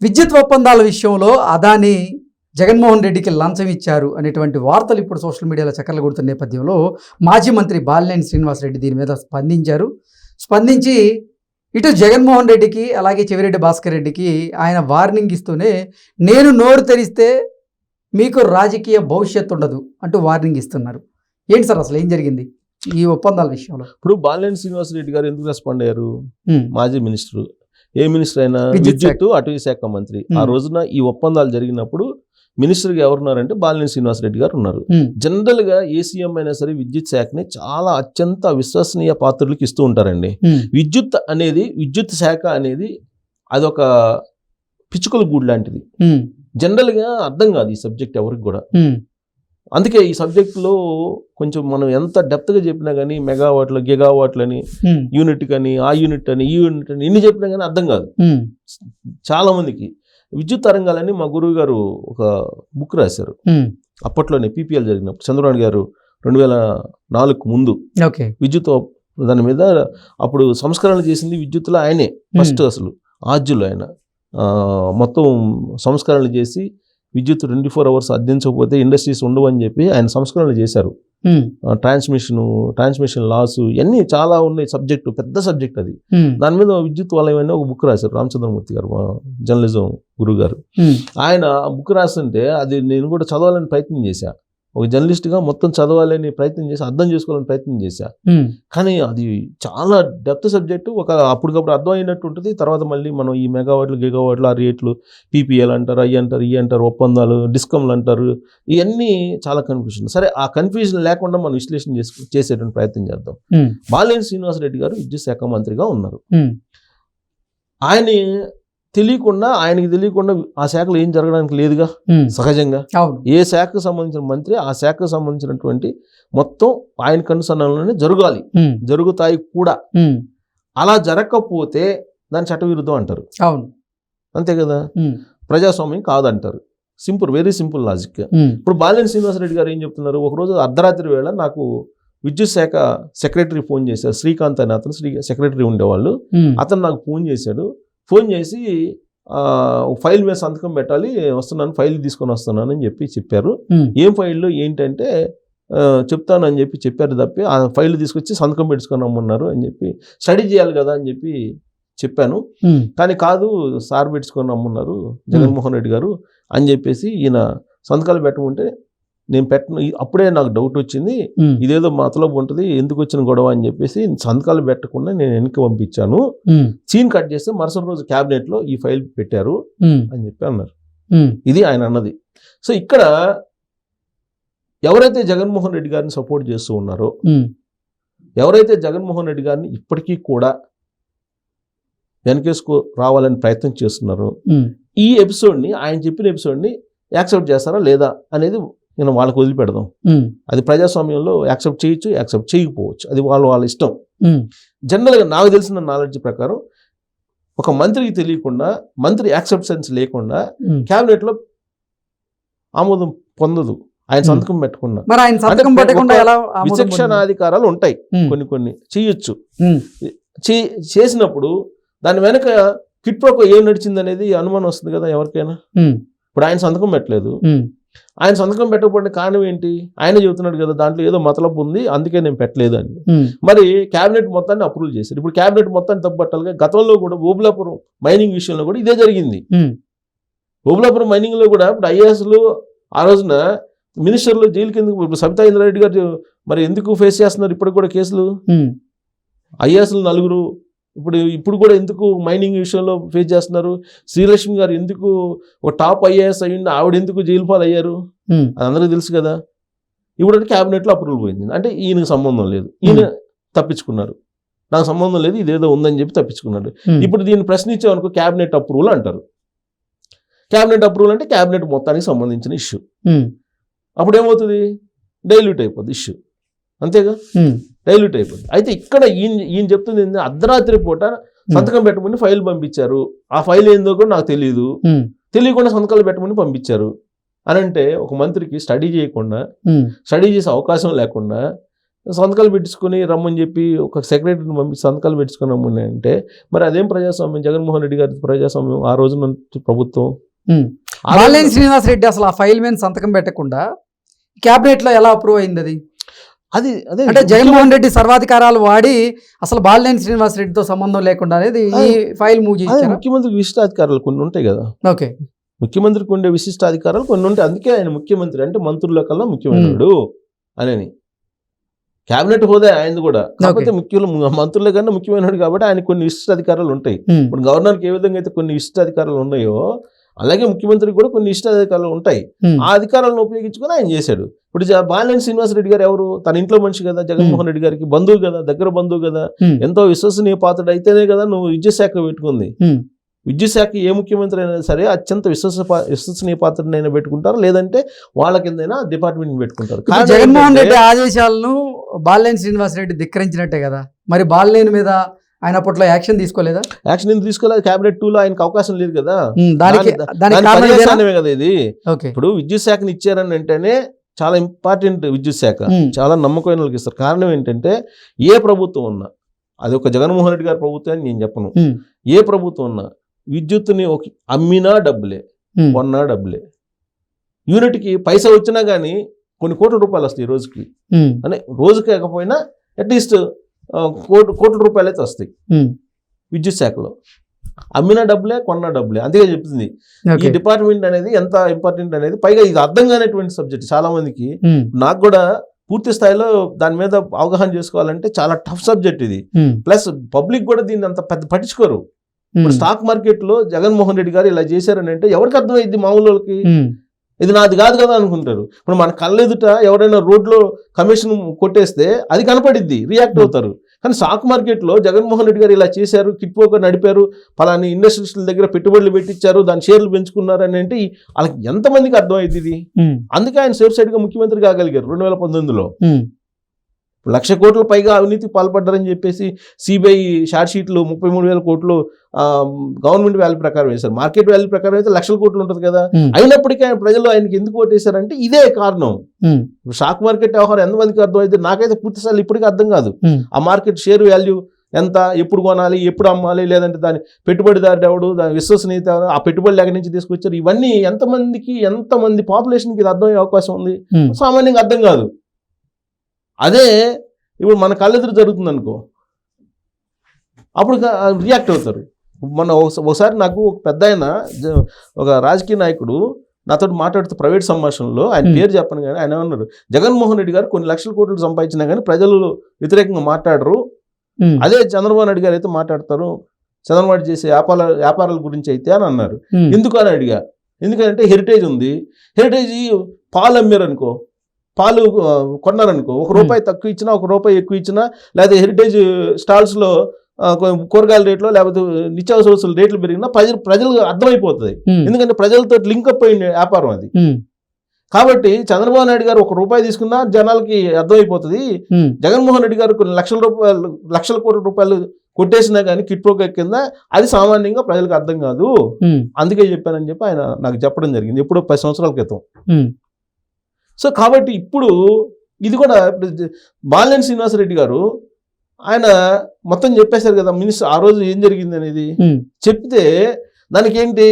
విద్యుత్ ఒప్పందాల విషయంలో అదాని జగన్మోహన్ రెడ్డికి లంచం ఇచ్చారు అనేటువంటి వార్తలు ఇప్పుడు సోషల్ మీడియాలో చక్కర్లు కొడుతున్న నేపథ్యంలో మాజీ మంత్రి బాలినేని శ్రీనివాసరెడ్డి దీని మీద స్పందించారు. స్పందించి ఇటు జగన్మోహన్ రెడ్డికి అలాగే చెవిరెడ్డి భాస్కర్ రెడ్డికి ఆయన వార్నింగ్ ఇస్తూనే నేను నోరు తెరిస్తే మీకు రాజకీయ భవిష్యత్తు ఉండదు అంటూ వార్నింగ్ ఇస్తున్నారు. ఏంటి సార్ అసలు ఏం జరిగింది ఈ ఒప్పందాల విషయంలో? ఇప్పుడు బాలినేని శ్రీనివాస్ రెడ్డి గారు ఎందుకు రెస్పాండ్ అయ్యారు? మాజీ మినిస్టర్ ఏ మినిస్టర్ అయినా విద్యుత్ అటవీ శాఖ మంత్రి. ఆ. రోజున ఈ ఒప్పందాలు జరిగినప్పుడు మినిస్టర్గా ఎవరున్నారంటే బాలినేని శ్రీనివాస్ రెడ్డి గారు ఉన్నారు. ఉమ్, జనరల్గా ఏసీఎం అయినా సరే విద్యుత్ శాఖని చాలా అత్యంత విశ్వసనీయ పాత్రలకు ఇస్తూ ఉంటారండి. విద్యుత్ అనేది విద్యుత్ శాఖ అనేది అదొక పిచ్చుకల గూడు లాంటిది. జనరల్గా అర్థం కాదు ఈ సబ్జెక్ట్ ఎవరికి కూడా. అందుకే ఈ సబ్జెక్టులో కొంచెం మనం ఎంత డెప్త్గా చెప్పినా కానీ మెగావాట్లు అని యూనిట్ కానీ ఆ యూనిట్ అని ఈ యూనిట్ అని ఇన్ని చెప్పినా కానీ అర్థం కాదు. చాలా మందికి విద్యుత్ తరంగాలని మా గురువు గారు ఒక బుక్ రాశారు. అప్పట్లోనే పీపీఎల్ జరిగినప్పుడు. చంద్రబాబు గారు రెండు వేల నాలుగు ముందు ఓకే. విద్యుత్ దాని మీద అప్పుడు సంస్కరణలు చేసింది విద్యుత్లో ఆయనే. ఫస్ట్ అసలు. ఆద్యులు ఆయన. మొత్తం సంస్కరణలు చేసి విద్యుత్ ట్వంటీ ఫోర్ అవర్స్ అందించకపోతే ఇండస్ట్రీస్ ఉండవు అని చెప్పి ఆయన సంస్కరణలు చేశారు. ట్రాన్స్మిషన్ ట్రాన్స్మిషన్ లాస్ ఇవన్నీ చాలా ఉన్నాయి సబ్జెక్టు పెద్ద సబ్జెక్ట్ అది. దాని మీద విద్యుత్ వలయం అని ఒక బుక్ రాశారు రామచంద్రమూర్తి గారు జర్నలిజం గురువు గారు ఆయన బుక్ రాస్తుంటే అది నేను కూడా చదవాలని ప్రయత్నం చేశా. ఒక జర్నలిస్ట్గా మొత్తం చదవాలని ప్రయత్నం చేసి అర్థం చేసుకోవాలని ప్రయత్నం చేశా. కానీ అది చాలా డెప్త్ సబ్జెక్టు. ఒక అప్పటికప్పుడు అర్థం అయినట్టు ఉంటుంది. తర్వాత మళ్ళీ మనం ఈ మెగావాట్లు గిగావాట్లు ఆ రేట్లు పీపీఎల్ అంటారు అయ్యి అంటారు ఈ అంటారు ఒప్పందాలు డిస్కమ్లు అంటారు ఇవన్నీ చాలా కన్ఫ్యూజన్ సరే ఆ కన్ఫ్యూజన్ లేకుండా మనం విశ్లేషణ చేసు చేసేటువంటి ప్రయత్నం చేద్దాం. ఉమ్, బాలినేని శ్రీనివాసరెడ్డి గారు విద్యుత్ శాఖ మంత్రిగా ఉన్నారు. ఆయన తెలియకుండా ఆయనకి తెలియకుండా ఆ శాఖలో ఏం జరగడానికి లేదుగా సహజంగా. అవును. ఏ శాఖకు సంబంధించిన మంత్రి ఆ శాఖకు సంబంధించినటువంటి మొత్తం ఆయన కనుసన్నలోనే జరగాలి. జరుగుతాయి కూడా. అలా జరగకపోతే దాని చట్టవిరుద్ధం అంటారు. అవును. అంతే కదా? ప్రజాస్వామ్యం కాదంటారు. Simple very simple logic. ఇప్పుడు బాలినేని శ్రీనివాసరెడ్డి గారు ఏం చెప్తున్నారు? ఒకరోజు అర్ధరాత్రి వేళ నాకు విద్యుత్ శాఖ సెక్రటరీ ఫోన్ చేశారు. శ్రీకాంత్ అని అతను శ్రీ సెక్రటరీ ఉండేవాళ్ళు. అతను నాకు ఫోన్ చేశాడు. ఫోన్ చేసి ఫైల్ మీద సంతకం పెట్టాలి వస్తున్నాను ఫైల్ తీసుకొని వస్తున్నాను అని చెప్పి చెప్పారు. ఏం ఫైల్లో ఏంటంటే చెప్తానని చెప్పి చెప్పారు తప్పి ఆ ఫైల్ తీసుకొచ్చి సంతకం పెట్టుకొని రమ్మన్నారు అని చెప్పి స్టడీ చేయాలి కదా అని చెప్పి చెప్పాను. కానీ కాదు సార్ పెట్టుకొని రమ్మన్నారు జగన్మోహన్ రెడ్డి గారు అని చెప్పేసి ఈయన సంతకాలు పెట్టమంటే నేను పెట్టను. అప్పుడే నాకు డౌట్ వచ్చింది. ఇదేదో మతలబు ఉంటుంది ఎందుకు వచ్చిన గొడవ అని చెప్పేసి సంతకాలు పెట్టకుండా నేను వెనక్కి పంపించాను. సీన్ కట్ చేస్తే మరుసటి రోజు క్యాబినెట్లో ఈ ఫైల్ పెట్టారు అని చెప్పి అన్నారు. ఇది ఆయన అన్నది. సో ఇక్కడ ఎవరైతే జగన్మోహన్ రెడ్డి గారిని సపోర్ట్ చేస్తూ ఉన్నారో ఎవరైతే జగన్మోహన్ రెడ్డి గారిని ఇప్పటికీ కూడా వెనకేసుకో రావాలని ప్రయత్నం చేస్తున్నారో ఈ ఎపిసోడ్ని ఆయన చెప్పిన ఎపిసోడ్ని యాక్సెప్ట్ చేస్తారా లేదా అనేది నేను వాళ్ళకి వదిలిపెడదాం. అది ప్రజాస్వామ్యంలో యాక్సెప్ట్ చేయొచ్చు యాక్సెప్ట్ చేయకపోవచ్చు. అది వాళ్ళ వాళ్ళ ఇష్టం. జనరల్గా నాకు తెలిసిన నాలెడ్జ్ ప్రకారం ఒక మంత్రికి తెలియకుండా మంత్రి యాక్సెప్టెన్స్ లేకుండా. క్యాబినెట్లో ఆమోదం పొందదు. ఆయన. సంతకం మరి ఆయన సంతకం పెట్టకుండా ఎలా? విచక్షణాధికారాలు ఉంటాయి కొన్ని కొన్ని. చేయొచ్చు. చేసినప్పుడు దాని వెనక కిట్ ప్రోకో ఏం నడిచింది అనేది అనుమానం వస్తుంది కదా ఎవరికైనా. ఇప్పుడు ఆయన సంతకం పెట్టలేదు. ఆయన సంతకం పెట్టకపోతే కారణం ఏంటి? ఆయన చెబుతున్నాడు కదా దాంట్లో ఏదో మతలబు ఉంది అందుకే నేను పెట్టలేదు అని. మరి క్యాబినెట్ మొత్తాన్ని అప్రూవ్ చేశారు. ఇప్పుడు క్యాబినెట్ మొత్తాన్ని తప్పట్టాలిగా గతంలో కూడా ఓబులాపురం మైనింగ్ విషయంలో కూడా ఇదే జరిగింది. ఓబులాపురం మైనింగ్లో కూడా ఇప్పుడు ఐఏఎస్లు ఆ రోజున మినిస్టర్లు జైలుకి ఎందుకు ఇప్పుడు సబితా ఇంద్రారెడ్డి గారు మరి ఎందుకు ఫేస్ చేస్తున్నారు ఇప్పుడు కూడా కేసులు? ఐఏఎస్లు నలుగురు ఇప్పుడు ఇప్పుడు కూడా ఎందుకు మైనింగ్ విషయంలో ఫేస్ చేస్తున్నారు? శ్రీలక్ష్మి గారు ఎందుకు ఒక టాప్ ఐఏఎస్ అయ్యింది ఆవిడ ఎందుకు జైలు పాలు అయ్యారు? అది అందరికీ తెలుసు కదా. ఇప్పుడు క్యాబినెట్లో అప్రూవల్ పోయింది. అంటే ఈయనకు సంబంధం లేదు. ఈయన తప్పించుకున్నారు. నాకు సంబంధం లేదు ఇదేదో ఉందని చెప్పి తప్పించుకున్నాడు. ఇప్పుడు దీన్ని ప్రశ్నించామనుకో క్యాబినెట్ అప్రూవల్ అంటారు. క్యాబినెట్ అప్రూవల్ అంటే క్యాబినెట్ మొత్తానికి సంబంధించిన ఇష్యూ అప్పుడు ఏమవుతుంది డైల్యూట్ అయిపోద్ది ఇష్యూ అంతేగా? డైల్యూట్ అయిపోద్ది. అయితే ఇక్కడ ఈయన ఈయన చెప్తుంది అర్ధరాత్రి పూట సంతకం పెట్టమని ఫైల్ పంపించారు. ఆ ఫైల్ ఏందో కూడా నాకు తెలియదు తెలియకుండా సంతకాలు పెట్టమని పంపించారు. అని అంటే ఒక మంత్రికి స్టడీ చేయకుండా స్టడీ చేసే అవకాశం లేకుండా సంతకాలు పెట్టించుకొని రమ్మని చెప్పి ఒక సెక్రటరీని పంపించి సంతకాలు పెట్టించుకొని రమ్మని అంటే మరి అదేం ప్రజాస్వామ్యం? జగన్మోహన్ రెడ్డి గారి ప్రజాస్వామ్యం ఆ రోజున ప్రభుత్వం? శ్రీనివాస్ రెడ్డి అసలు ఆ ఫైల్ మీద సంతకం పెట్టకుండా క్యాబినెట్లో ఎలా అప్రూవ్ అయింది అది? అది అదే అంటే జగన్మోహన్ రెడ్డి సర్వాధికారాలు వాడి అసలు బాలినేని శ్రీనివాస్ రెడ్డితో సంబంధం లేకుండా అనేది ఈ ఫైల్ మూవ్ చేయించారు? ముఖ్యమంత్రికి విశిష్టాధికారాలు కొన్ని ఉంటాయి కదా. ఓకే. ముఖ్యమంత్రికి ఉండే విశిష్టాధికారాలు కొన్ని ఉంటాయి. అందుకే ఆయన ముఖ్యమంత్రి అంటే మంత్రుల కల్లా ముఖ్యమైనడు అని క్యాబినెట్ హోదా ఆయనది కూడా. కాకపోతే ముఖ్యులు మంత్రుల కన్నా ముఖ్యమైనడు కాబట్టి ఆయన కొన్ని విశిష్టాధికారాలు ఉంటాయి. ఇప్పుడు గవర్నర్కి ఏ విధంగా అయితే కొన్ని విశిష్టాధికారాలు ఉన్నాయో అలాగే ముఖ్యమంత్రికి కూడా కొన్ని ఇష్టాధికారాలు ఉంటాయి. ఆ అధికారాలను ఉపయోగించుకొని ఆయన చేశాడు. ఇప్పుడు బాలినేని శ్రీనివాస్ రెడ్డి గారు ఎవరు? తన ఇంట్లో మనిషి కదా జగన్మోహన్ రెడ్డి గారికి బంధువు కదా దగ్గర బంధువు కదా. ఎంతో విశ్వసనీయ పాత్రుడు అయితేనే కదా నువ్వు విద్యుత్ శాఖ పెట్టుకుంది. ఉమ్. విద్యుత్ శాఖ ఏ ముఖ్యమంత్రి అయినా సరే అత్యంత విశ్వస విశ్వసనీయ పాత్రనైనా పెట్టుకుంటారు. లేదంటే వాళ్ళ కిందైనా డిపార్ట్మెంట్ పెట్టుకుంటారు. జగన్మోహన్ రెడ్డి ఆదేశాలను బాలినేని శ్రీనివాస్ రెడ్డి ధిక్కరించినట్టే కదా. మరి బాలినేని మీద ఆయన అప్పట్లో యాక్షన్ తీసుకోలేదా? యాక్షన్ ఎందుకు తీసుకోలేదు? క్యాబినెట్ టూలో ఆయనకు అవకాశం లేదు కదా. దానికి దాని- దానికి కదా ఇది. ఇప్పుడు విద్యుత్ శాఖని ఇచ్చారని అంటేనే చాలా ఇంపార్టెంట్ విద్యుత్ శాఖ. చాలా నమ్మకమైన వాళ్ళకి ఇస్తారు. కారణం ఏంటంటే ఏ ప్రభుత్వం ఉన్నా అది ఒక జగన్మోహన్ రెడ్డి గారి ప్రభుత్వం అని నేను చెప్పను. ఏ ప్రభుత్వం ఉన్నా విద్యుత్తుని ఒక అమ్మినా డబ్బులే. కొన్నా డబ్బులే. యూనిట్కి పైసా వచ్చినా కానీ కొన్ని కోట్ల రూపాయలు వస్తాయి ఈ రోజుకి. అంటే రోజు కాకపోయినా అట్లీస్ట్ కోటి కోట్ల రూపాయలు అయితే వస్తాయి. విద్యుత్ శాఖలో అమ్మిన డబ్బులే కొన్న డబ్బులే అందుకే చెప్తుంది ఈ డిపార్ట్మెంట్ అనేది ఎంత ఇంపార్టెంట్ అనేది పైగా ఇది అర్థం కానటువంటి సబ్జెక్ట్ చాలా మందికి. నాకు కూడా పూర్తి స్థాయిలో దాని మీద అవగాహన చేసుకోవాలంటే చాలా టఫ్ సబ్జెక్ట్ ఇది. ప్లస్ పబ్లిక్ కూడా దీన్ని అంత పెద్ద పట్టించుకోరు. ఇప్పుడు స్టాక్ మార్కెట్లో జగన్మోహన్ రెడ్డి గారు ఇలా చేశారని అంటే ఎవరికి అర్థమైంది మామూలు వాళ్ళకి. ఇది నాది కాదు కదా అనుకుంటారు. ఇప్పుడు మన కళ్ళెదుట ఎవరైనా రోడ్లో కమిషన్ కొట్టేస్తే అది కనపడిద్ది రియాక్ట్ అవుతారు. కానీ స్టాక్ మార్కెట్లో జగన్మోహన్ రెడ్డి గారు ఇలా చేశారు కిట్పోక నడిపారు పలాని ఇండస్ట్రీస్ల దగ్గర పెట్టుబడులు పెట్టించారు దాని షేర్లు పెంచుకున్నారు అని అంటే వాళ్ళకి ఎంతమందికి అర్థమైంది ఇది? ఉమ్. అందుకే ఆయన సేఫ్ సైడ్గా ముఖ్యమంత్రి కాగలిగారు రెండు వేల పంతొమ్మిదిలో. ఉమ్. లక్ష కోట్ల పైగా అవినీతికి పాల్పడ్డారని చెప్పేసి సిబిఐ షార్ట్ షీట్లు ముప్పై మూడు వేల కోట్లు గవర్నమెంట్ వాల్యూ ప్రకారం వేశారు మార్కెట్ వాల్యూ ప్రకారం అయితే లక్షల కోట్లు ఉంటుంది కదా. అయినప్పటికీ ఆయన ప్రజలు ఆయనకి ఎందుకు ఓటేశారంటే ఇదే కారణం. షాక్ మార్కెట్ వ్యవహారం ఎంతమందికి అర్థమైంది నాకైతే పూర్తి స్థాయిలో ఇప్పటికీ అర్థం కాదు. ఆ మార్కెట్ షేర్ వాల్యూ ఎంత ఎప్పుడు కొనాలి ఎప్పుడు అమ్మాలి లేదంటే దాని పెట్టుబడిదారు ఎవడు దాని విశ్వసనీయత ఆ పెట్టుబడులు ఎక్కడి నుంచి తీసుకొచ్చారు ఇవన్నీ ఎంతమందికి ఎంతమంది పాపులేషన్కి ఇది అర్థమయ్యే అవకాశం ఉంది. సామాన్యంగా అర్థం కాదు అదే ఇప్పుడు మన కళ్ళెదురు జరుగుతుంది అనుకో అప్పుడు రియాక్ట్ అవుతారు మన ఒకస- ఒకసారి నాకు ఒక పెద్ద ఆయన ఒక రాజకీయ నాయకుడు నాతో మాట్లాడుతూ ప్రైవేట్ సంభాషణలో ఆయన. పేరు చెప్పను కానీ ఆయన ఏమన్నారు జగన్మోహన్ రెడ్డి గారు కొన్ని లక్షల కోట్లు సంపాదించినా కానీ ప్రజలు వ్యతిరేకంగా మాట్లాడరు. అదే చంద్రబాబు నాయుడు గారు అయితే మాట్లాడతారు చంద్రబాబు చేసే వ్యాపార వ్యాపారాల గురించి అయితే అని అన్నారు. ఎందుకు అని అడిగా ఎందుకంటే హెరిటేజ్ ఉంది హెరిటేజ్ పాలు అమ్మారు అనుకో పాలు కొన్నారనుకో ఒక రూపాయి తక్కువ ఇచ్చినా ఒక రూపాయి ఎక్కువ ఇచ్చినా లేకపోతే హెరిటేజ్ స్టాల్స్లో కూరగాయల రేట్లో లేకపోతే నిత్యావసర వస్తువుల రేట్లు పెరిగినా ప్రజలు ప్రజలకు అర్థమైపోతుంది. ఎందుకంటే ప్రజలతో లింకప్ అయిన వ్యాపారం అది. కాబట్టి చంద్రబాబు నాయుడు గారు ఒక రూపాయి తీసుకున్నా జనాలకి అర్థమైపోతుంది. జగన్మోహన్ రెడ్డి గారు కొన్ని లక్షల రూపాయలు లక్షల కోట్ల రూపాయలు కొట్టేసినా కానీ కిట్ ప్రోగ్రామ్ కింద అది సామాన్యంగా ప్రజలకు అర్థం కాదు. అందుకే చెప్పానని చెప్పి ఆయన నాకు చెప్పడం జరిగింది ఎప్పుడో పది సంవత్సరాల క్రితం. సో కాబట్టి ఇప్పుడు ఇది కూడా బాలినేని శ్రీనివాసరెడ్డి గారు ఆయన మొత్తం చెప్పేశారు కదా మినిస్టర్ ఆ రోజు ఏం జరిగింది అనేది. చెప్తే దానికి ఏంటి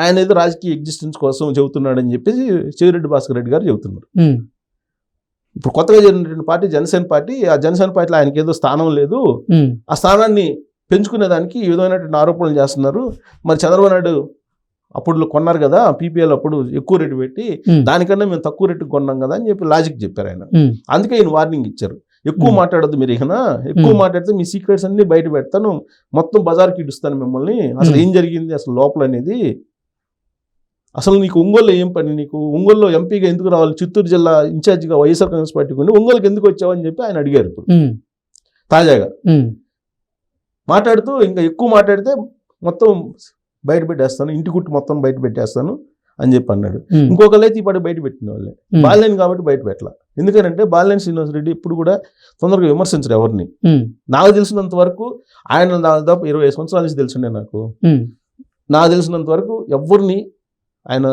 ఆయన ఏదో రాజకీయ ఎగ్జిస్టెన్స్ కోసం చెబుతున్నాడని చెప్పేసి చెవిరెడ్డి భాస్కర్ రెడ్డి గారు చెబుతున్నారు. ఇప్పుడు కొత్తగా జరిగినటువంటి పార్టీ జనసేన పార్టీ ఆ జనసేన పార్టీలో ఆయనకి ఏదో స్థానం లేదు. ఆ స్థానాన్ని పెంచుకునే దానికి ఈ విధమైనటువంటి ఆరోపణలు చేస్తున్నారు మరి చంద్రబాబు నాయుడు అప్పుడు కొన్నారు కదా పీపీఎల్ అప్పుడు ఎక్కువ రేటు పెట్టి. దానికన్నా మేము తక్కువ రేటుకి కొన్నాం కదా అని చెప్పి లాజిక్ చెప్పారు ఆయన. అందుకే ఈయన వార్నింగ్ ఇచ్చారు ఎక్కువ. మాట్లాడద్దు మీరు ఇకన ఎక్కువ. మాట్లాడితే మీ సీక్రెట్స్ అన్ని బయట పెడతాను మొత్తం బజార్కి ఇడుస్తాను మిమ్మల్ని అసలు. ఏం జరిగింది అసలు లోపల అనేది అసలు నీకు ఒంగోలులో ఏం పని నీకు ఒంగోలులో ఎంపీగా ఎందుకు రావాలి చిత్తూరు జిల్లా ఇన్ఛార్జిగా వైఎస్ఆర్ కాంగ్రెస్ పార్టీకి ఉండి ఒంగోలుకి ఎందుకు వచ్చావు అని చెప్పి ఆయన అడిగారు ఇప్పుడు. తాజాగా. మాట్లాడుతూ ఇంకా ఎక్కువ మాట్లాడితే మొత్తం బయట పెట్టేస్తాను ఇంటి గుట్టు మొత్తం బయట పెట్టేస్తాను అని చెప్పి అన్నాడు. ఇంకొకళ్ళైతే పాటి బయట పెట్టిన వాళ్ళే. ఉమ్. బాలినేని కాబట్టి బయట పెట్టాల. ఎందుకంటే బాలినేని శ్రీనివాస్ రెడ్డి ఇప్పుడు కూడా తొందరగా విమర్శించరు ఎవరిని. నాకు తెలిసినంత వరకు ఆయన దాదాపు ఇరవై ఐదు సంవత్సరాల నుంచి తెలుసుండే నాకు. నాకు తెలిసినంత వరకు ఎవరిని ఆయన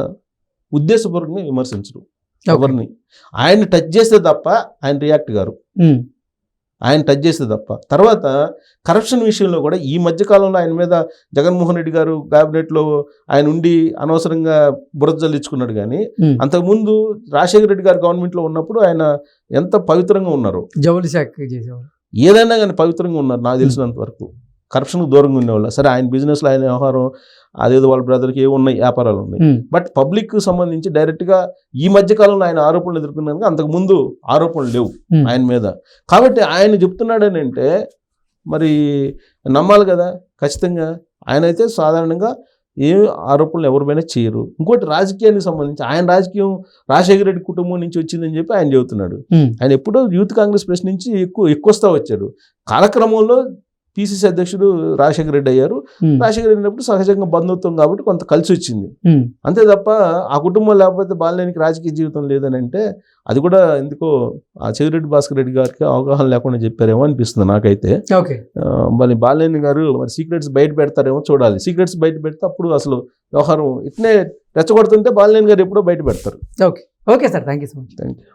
ఉద్దేశపూర్వకంగా విమర్శించరు. ఎవరిని. ఆయన టచ్ చేస్తే తప్ప ఆయన రియాక్ట్ గారు ఆయన టచ్ చేస్తే తప్ప. తర్వాత కరప్షన్ విషయంలో కూడా ఈ మధ్య కాలంలో ఆయన మీద జగన్మోహన్ రెడ్డి గారు క్యాబినెట్లో ఆయన ఉండి అనవసరంగా బురద జల్లించుకున్నాడు కానీ. అంతకుముందు రాజశేఖర రెడ్డి గారు గవర్నమెంట్లో ఉన్నప్పుడు ఆయన ఎంత పవిత్రంగా ఉన్నారు. జౌలి శాఖ ఏదైనా కానీ పవిత్రంగా ఉన్నారు నాకు తెలిసినంత వరకు. కరప్షన్కు దూరంగా ఉండేవాళ్ళు. సరే ఆయన బిజినెస్లో ఆయన వ్యవహారం అదేదో వాళ్ళ బ్రదర్కి ఏమి ఉన్నాయి వ్యాపారాలు ఉన్నాయి. బట్ పబ్లిక్ సంబంధించి డైరెక్ట్గా ఈ మధ్య కాలంలో ఆయన ఆరోపణలు ఎదుర్కొన్నాక అంతకు ముందు ఆరోపణలు లేవు. ఆయన మీద. కాబట్టి ఆయన చెప్తున్నాడని అంటే మరి నమ్మాలి కదా ఖచ్చితంగా. ఆయన అయితే సాధారణంగా ఏ ఆరోపణలు ఎవరిపైనా చేయరు. ఇంకోటి రాజకీయానికి సంబంధించి ఆయన రాజకీయం రాజశేఖర రెడ్డి కుటుంబం నుంచి వచ్చిందని చెప్పి ఆయన చెబుతున్నాడు. ఆయన ఎప్పుడో యూత్ కాంగ్రెస్ ప్రెస్ నుంచి ఎక్కువ ఎక్కువ వస్తా వచ్చాడు. కాలక్రమంలో పిసిసి అధ్యక్షుడు రాజశేఖర రెడ్డి అయ్యారు. రాజశేఖర రెడ్డి అయినప్పుడు సహజంగా బంధుత్వం కాబట్టి కొంత కలిసి వచ్చింది. అంతే తప్ప ఆ కుటుంబం లేకపోతే బాలినేనికి రాజకీయ జీవితం లేదని అంటే అది కూడా ఎందుకో ఆ చెవిరెడ్డి భాస్కర్ రెడ్డి గారికి అవగాహన లేకుండా చెప్పారేమో అనిపిస్తుంది నాకైతే. మరి బాలినేని గారు మరి సీక్రెట్స్ బయట పెడతారేమో చూడాలి. సీక్రెట్స్ బయట పెడితే అప్పుడు అసలు వ్యవహారం ఇట్నే రెచ్చగొడుతుంటే బాలినేని గారు ఎప్పుడో బయట పెడతారు. Okay. Okay sir. Thank you so much. Thank you